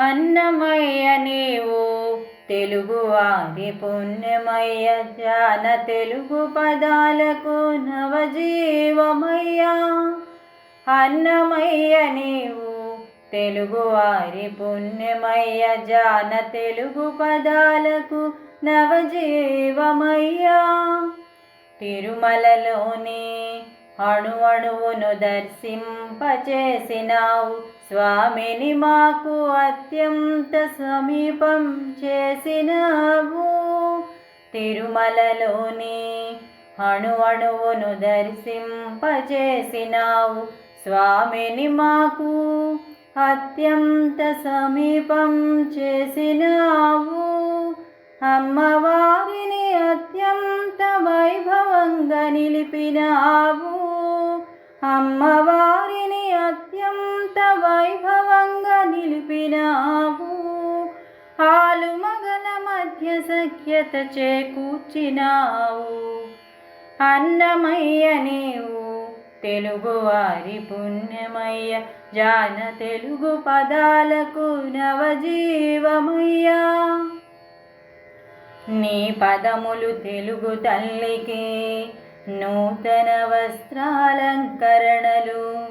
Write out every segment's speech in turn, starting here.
అన్నమయ్య నీవు తెలుగువారి పుణ్యమయ్య జాన తెలుగు పదాలకు నవజీవమయ్యా. అన్నమయ్య నీవు తెలుగువారి పుణ్యమయ్య జాన తెలుగు పదాలకు నవజీవమయ్యా. తిరుమలలోని అణు అణువును దర్శింపచేసినావు. స్వామిని మాకు అత్యంత సమీపం చేసినావు. తిరుమలలోని అణు అణువును దర్శింపచేసినావు. స్వామిని మాకు అత్యంత సమీపం చేసినావు. అమ్మవారిని అత్యంత వైభవంగా నిలిపినావు. అమ్మవారిని అత్యంత వైభవంగా నిలిపినావు. ఆలు మగల మధ్య సఖ్యత చేకూర్చినావు. అన్నమయ్య నీవు తెలుగువారి పుణ్యమయ్య జాన తెలుగు పదాలకు నవజీవమయ్య. నీ పదములు తెలుగు తల్లికి నూతన వస్త్రాలంకరణలు.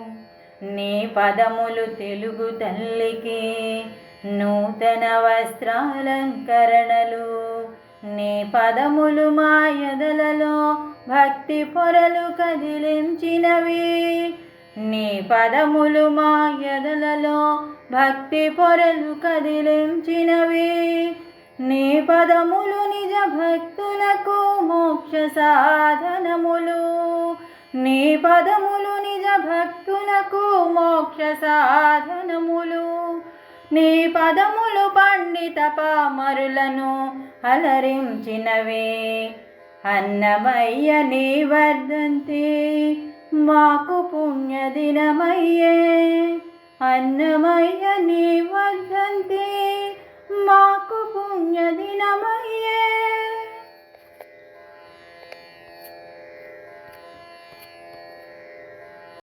నీ పదములు తెలుగు తల్లికి నూతన వస్త్రాలంకరణలు. నీ పదములు మా ఎదలలో భక్తి పొరలు కదిలించినవి. నీ పదములు మా ఎదలలో భక్తి పొరలు కదిలించినవి. నీ పదములు నిజ భక్తులకు మోక్ష సాధనములు. నీ పదములు నిజ భక్తులకు మోక్ష సాధనములు. నీ పదములు పండిత పామరులను అలరించినవే. అన్నమయ్య నీ వర్ధంతి మాకు పుణ్యదినమయ్యే. అన్నమయ్య నీ వర్ధంతి